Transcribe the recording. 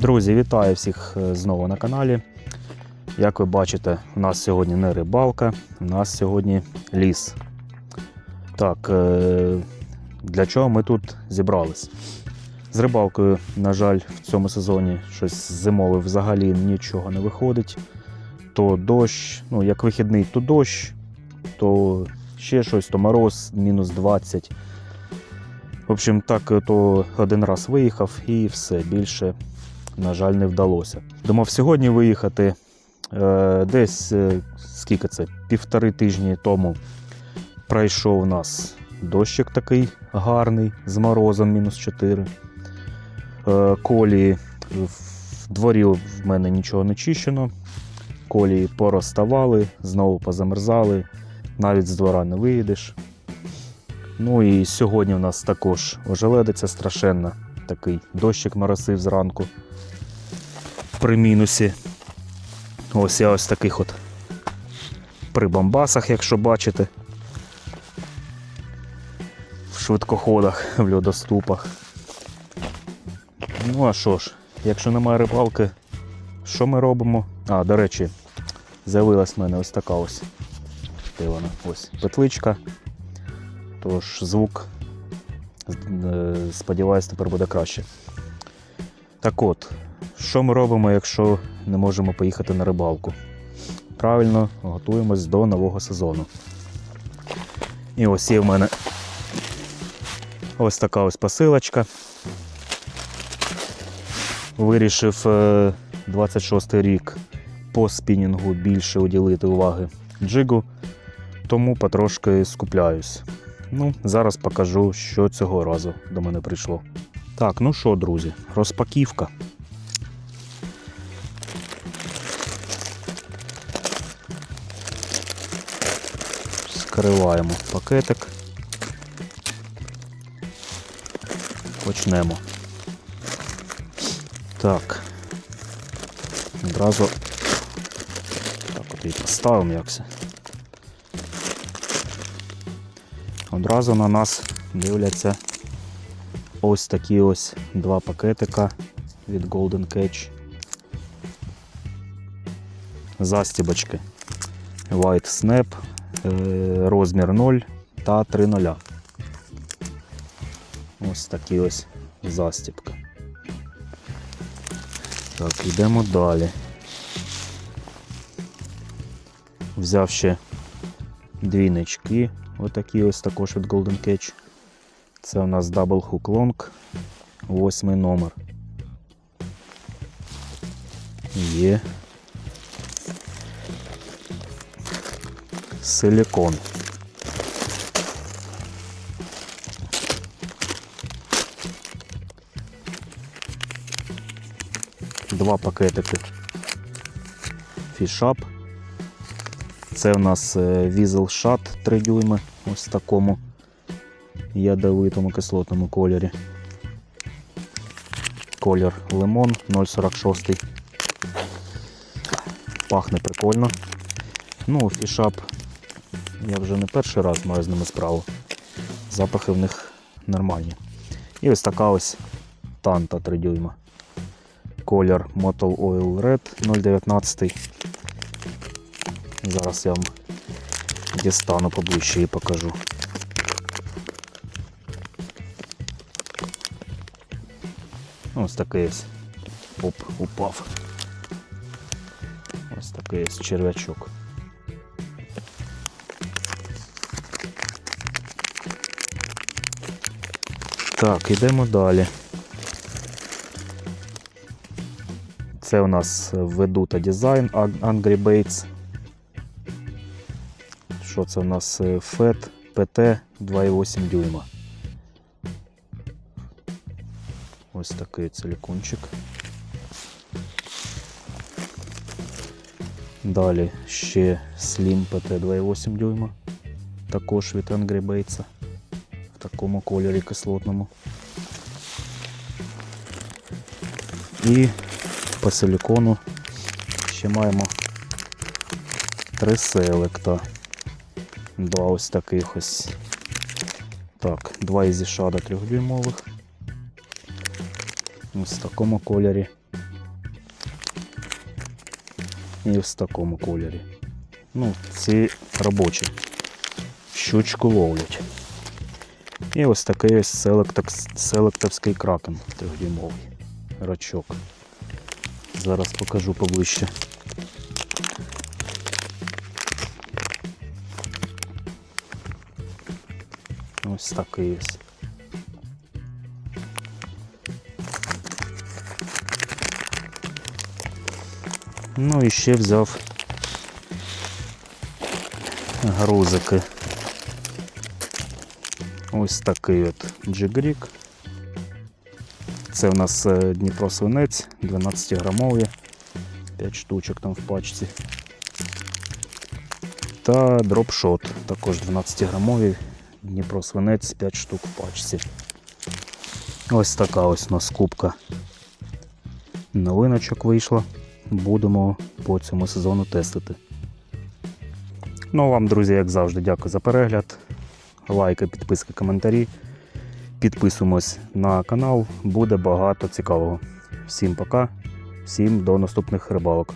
Друзі, вітаю всіх е, знову на каналі. Як ви бачите, у нас сьогодні не рибалка, у нас сьогодні ліс. Так, е, для чого ми тут зібрались? З рибалкою, на жаль, в цьому сезоні щось зимове взагалі нічого не виходить. То дощ, ну як вихідний, то дощ, то ще щось, то мороз, мінус 20. В общем, так, е, то один раз виїхав і все більше на жаль, не вдалося. Думав сьогодні виїхати. Е, Десь е, скільки це? Півтори тижні тому пройшов у нас дощик такий гарний з морозом мінус 4. Е, Колії в дворі в мене нічого не чищено. Колії порозставали, знову позамерзали, навіть з двора не виїдеш. Ну і сьогодні в нас також ожеледиця страшенна. Такий дощик моросив зранку при мінусі. Ось я ось таких от при бомбасах, якщо бачите. В швидкоходах, в льодоступах. Ну а що ж, якщо немає рибалки, що ми робимо? А, до речі, з'явилась в мене ось така ось. Де вона? Ось петличка. Тож звук, сподіваюсь, тепер буде краще. Так от, що ми робимо, якщо не можемо поїхати на рибалку? Правильно, готуємось до нового сезону. І ось є в мене ось така ось посилочка. Вирішив е, 26 рік по спінінгу більше уділити уваги джигу, тому потрошки скупляюсь. Ну, зараз покажу, що цього разу до мене прийшло. Так, ну що, друзі, розпаківка. Скриваємо пакетик. Почнемо. Так. Одразу так от і поставимо якся. Одразу на нас дивляться ось такі ось два пакетика від Golden Catch. Застібочки. White Snap, е, розмір 0 та 3.0. Ось такі ось застібки. Так, йдемо далі. Взяв ще двійнички, отакі ось також від Golden Catch. Це у нас Double Hook Long, восьмий номер. Є. Силікон. Два пакетики фішап. Це у нас Візел Шат 3 дюйми, ось в такому ядовитому кислотному кольорі. Колір лимон 0,46. Пахне прикольно. Ну, фішап я вже не перший раз маю з ними справу. Запахи в них нормальні. І ось така ось танта 3 дюйма. Колір Motel Oil Red 0,19. Зараз я вам дістану поближче і покажу. Ось такий ось оп, упав. Ось такий ось черв'ячок. Так, йдемо далі. Це у нас ведута дизайн Angry Baits. Що це у нас FET PT 2,8 дюйма. Ось такий силикончик. Далі ще Slim PT 2,8 дюйма. Також від Angry Baits. В такому кольорі кислотному. І по силикону ще маємо три селекта два ось таких ось. Так, два ізі шада трьохдюймових. Ось в такому кольорі. І ось в такому кольорі. Ну, ці робочі. Щучку ловлять. І ось такий ось селектовський кракен трьохдюймовий рачок. Зараз покажу поближче. Ось такий ось. Ну і ще взяв грузики. Ось такий от джигрік. Це у нас е, Дніпро свинець 12 грамові, 5 штучок там в пачці. Та дропшот, також 12 грамові, Дніпро свинець 5 штук в пачці. Ось така ось у нас кубка новиночок вийшла. Будемо по цьому сезону тестити. Ну а вам, друзі, як завжди, дякую за перегляд. Лайки, підписки, коментарі. Підписуємось на канал, буде багато цікавого. Всім пока, всім до наступних рибалок.